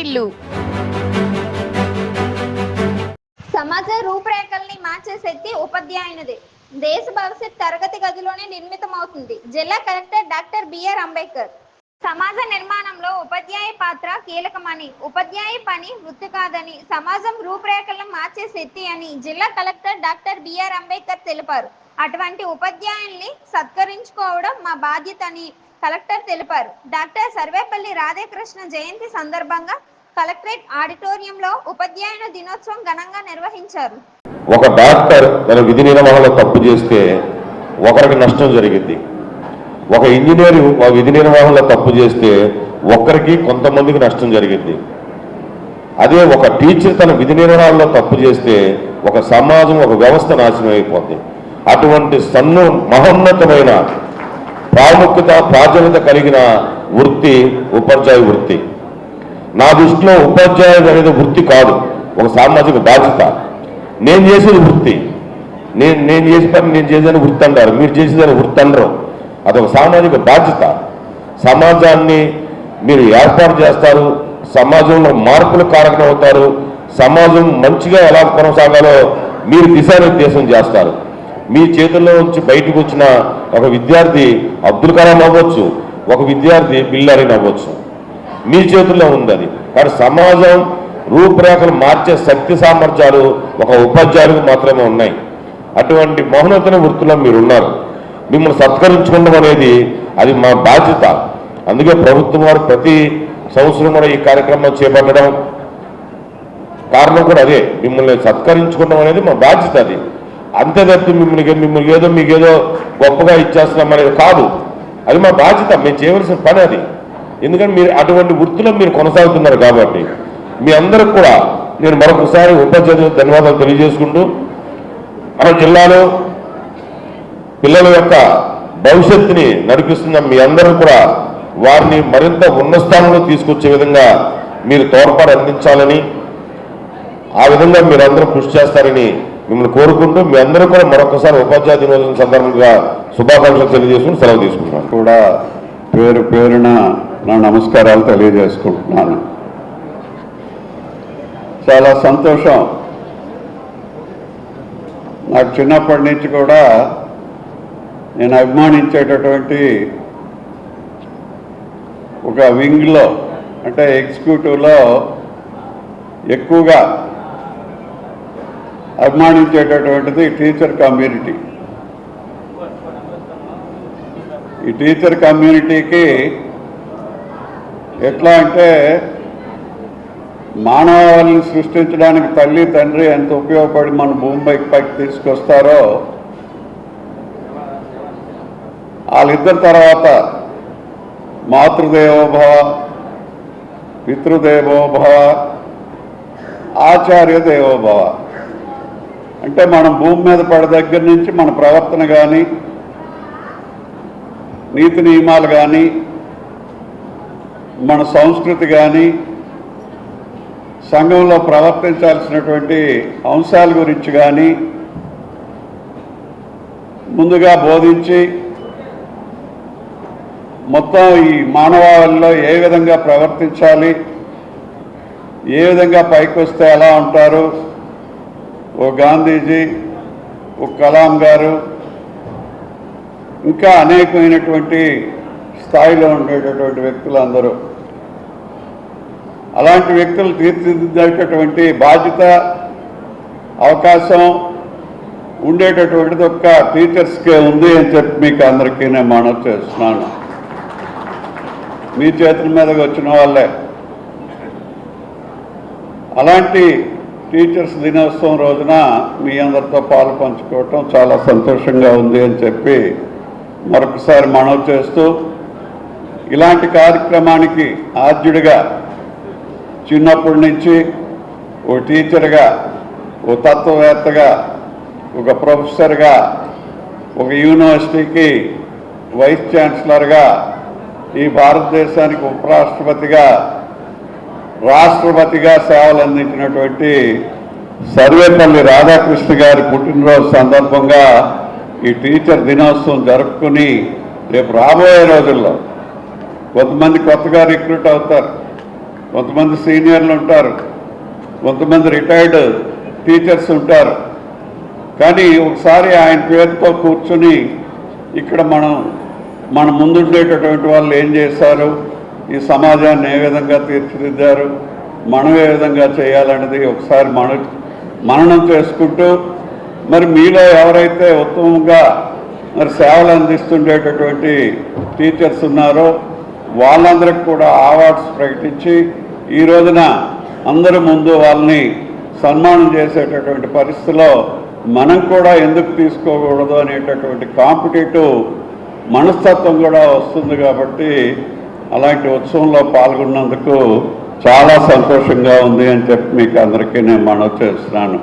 వారిల్లు సమాజ రూపురేఖల్ని మార్చే శక్తి ఉపాధ్యాయునిది. దేశ భవిష్యత్ తరగతి గదిలోనే నిర్మితమవుతుంది. జిల్లా కలెక్టర్ డాక్టర్ బిఆర్ అంబేద్కర్. సమాజ నిర్మాణంలో ఉపాధ్యాయ పాత్ర కీలకమని ఉపాధ్యాయ పని వృత్తి కాదని సమాజం రూపురేఖలను మార్చే శక్తి అని జిల్లా కలెక్టర్ డాక్టర్ బిఆర్ అంబేద్కర్ తెలిపారు. అటువంటి ఉపాధ్యాయుల్ని సత్కరించుకోవడం మా బాధ్యత అని కలెక్టర్ తెలిపారు. డాక్టర్ సర్వేపల్లి రాధాకృష్ణ జయంతి సందర్భంగా కలెక్టరేట్ ఆడిటోరియంలో ఉపాధ్యాయుల దినోత్సవం ఘనంగా నిర్వహించారు. ఒక డాక్టర్ తన విధి నిర్వహణలో తప్పు చేస్తే ఒకరికి నష్టం జరిగింది. ఒక ఇంజనీర్ ఆ విధి నిర్వహణలో తప్పు చేస్తే ఒక్కరికి కొంతమందికి నష్టం జరిగింది. అదే ఒక టీచర్ తన విధి నిర్వహణలో తప్పు చేస్తే ఒక సమాజం ఒక వ్యవస్థ నాశనం అయిపోతుంది అటువంటి సన్ను మహోన్నతమైన ప్రాముఖ్యత ప్రాధాన్యత కలిగిన వృత్తి ఉపాధ్యాయ వృత్తి. నా దృష్టిలో ఉపాధ్యాయుడు అనేది వృత్తి కాదు. ఒక సామాజిక బాధ్యత. నేను చేసేది వృత్తి. నేను నేను చేసే పని నేను చేసేది వృత్తి అంటారు. మీరు చేసేదని వృత్తి అనరు అదొక సామాజిక బాధ్యత. సమాజాన్ని మీరు ఏర్పాటు చేస్తారు. సమాజంలో మార్పులు కారకం అవుతారు. సమాజం మంచిగా ఎలా కొనసాగాలో మీరు దిశానిర్దేశం చేస్తారు. మీ చేతుల్లో నుంచి బయటకు వచ్చిన ఒక విద్యార్థి అబ్దుల్ కలాం అవ్వచ్చు ఒక విద్యార్థి బిల్లారిన్ అవ్వచ్చు. మీ చేతుల్లో ఉంది అది కానీ సమాజం రూపురేఖలు మార్చే శక్తి సామర్థ్యాలు ఒక ఉపాధ్యాయులకు మాత్రమే ఉన్నాయి. అటువంటి మహోన్నతన వృత్తిలో మీరు ఉన్నారు మిమ్మల్ని సత్కరించుకోవడం అనేది అది మా బాధ్యత. అందుకే ప్రభుత్వం వారు ప్రతి సంవత్సరం కూడా ఈ కార్యక్రమం చేపట్టడం కారణం కూడా అదే. మిమ్మల్ని సత్కరించుకోవడం అనేది మా బాధ్యత అది. అంతే తప్పితే మిమ్మల్ని మిమ్మల్ని ఏదో మీకేదో గొప్పగా ఇచ్చేస్తున్నాం అనేది కాదు. అది మా బాధ్యత. మేము చేయవలసిన పని అది. ఎందుకంటే మీరు అటువంటి వృత్తిలో మీరు కొనసాగుతున్నారు కాబట్టి. మీ అందరికి కూడా నేను మరొకసారి ఉపాధ్యాయులకు ధన్యవాదాలు తెలియజేసుకుంటూ మన జిల్లాలో పిల్లల యొక్క భవిష్యత్తుని నడిపిస్తున్న మీ అందరూ కూడా వారిని మరింత ఉన్న స్థానంలో తీసుకొచ్చే విధంగా మీరు తోడ్పాటు అందించాలని ఆ విధంగా మీరందరూ కృషి చేస్తారని మిమ్మల్ని కోరుకుంటూ మీ అందరూ కూడా మరొకసారి ఉపాధ్యాయ దినోత్సవం సందర్భంగా శుభాకాంక్షలు తెలియజేసుకుని సెలవు తీసుకుంటున్నాను. కూడా పేరు పేరున నా నమస్కారాలు తెలియజేసుకుంటున్నాను. చాలా సంతోషం. నాకు చిన్నప్పటి నుంచి కూడా నేను అభిమానించేటటువంటి ఒక వింగ్లో అంటే ఎగ్జిక్యూటివ్లో ఎక్కువగా అభిమానించేటటువంటిది టీచర్ కమ్యూనిటీ ఈ టీచర్ కమ్యూనిటీకి ఎట్లా అంటే మానవాళిని సృష్టించడానికి తల్లి తండ్రి ఎంత ఉపయోగపడి మన భూమిపైకి పైకి తీసుకొస్తారో వాళ్ళిద్దరి తర్వాత మాతృదేవోభవ పితృదేవోభవ ఆచార్య దేవోభవ. అంటే మనం భూమి మీద పడే దగ్గర నుంచి మన ప్రవర్తన కానీ నీతి నియమాలు కానీ మన సంస్కృతి కానీ సంఘంలో ప్రవర్తించాల్సినటువంటి అంశాల గురించి కానీ ముందుగా బోధించి మొత్తం ఈ మానవాళిలో ఏ విధంగా ప్రవర్తించాలి ఏ విధంగా పైకి వస్తే ఎలా ఉంటారు ఓ గాంధీజీ ఓ కలాం గారు ఇంకా అనేకమైనటువంటి స్థాయిలో ఉండేటటువంటి వ్యక్తులు అందరూ అలాంటి వ్యక్తులు తీర్చిదిద్దేటటువంటి బాధ్యత అవకాశం ఉండేటటువంటిది ఒక్క టీచర్స్కే ఉంది అని చెప్పి మీకు అందరికీ నేను మనం చేస్తున్నాను. మీ చేతుల మీదకి వచ్చిన వాళ్ళే. అలాంటి టీచర్స్ దినోత్సవం రోజున మీ అందరితో పాలు పంచుకోవటం చాలా సంతోషంగా ఉంది అని చెప్పి మరొకసారి మనవి చేస్తూ ఇలాంటి కార్యక్రమానికి ఆద్యుడిగా చిన్నప్పటి నుంచి ఓ టీచర్గా ఓ తత్వవేత్తగా ఒక ప్రొఫెసర్గా ఒక యూనివర్సిటీకి వైస్ ఛాన్సలర్గా ఈ భారతదేశానికి ఉపరాష్ట్రపతిగా రాష్ట్రపతిగా సేవలు అందించినటువంటి సర్వేపల్లి రాధాకృష్ణ గారి పుట్టినరోజు సందర్భంగా ఈ టీచర్ దినోత్సవం జరుపుకుని రేపు రాబోయే రోజుల్లో కొంతమంది కొత్తగా రిక్రూట్ అవుతారు కొంతమంది సీనియర్లు ఉంటారు కొంతమంది రిటైర్డ్ టీచర్స్ ఉంటారు. కానీ ఒకసారి ఆయన పేరుతో కూర్చుని ఇక్కడ మనం మన ముందుండేటటువంటి వాళ్ళు ఏం చేశారు ఈ సమాజాన్ని ఏ విధంగా తీర్చిదిద్దారు మనం ఏ విధంగా చేయాలనేది ఒకసారి మన మననం చేసుకుంటూ మరి మీలో ఎవరైతే ఉత్తమంగా మరి సేవలు అందిస్తుండేటటువంటి టీచర్స్ ఉన్నారో వాళ్ళందరికి కూడా అవార్డ్స్ ప్రకటించి ఈ రోజున అందరి ముందు వాళ్ళని సన్మానం చేసేటటువంటి పరిస్థితిలో మనం కూడా ఎందుకు తీసుకోకూడదు అనేటటువంటి కాంపిటేటివ్ మనస్తత్వం కూడా వస్తుంది కాబట్టి అలాంటి ఉత్సవంలో పాల్గొన్నందుకు చాలా సంతోషంగా ఉంది అని చెప్పి మీకు అందరికీ నేను మనవి చేస్తున్నాను.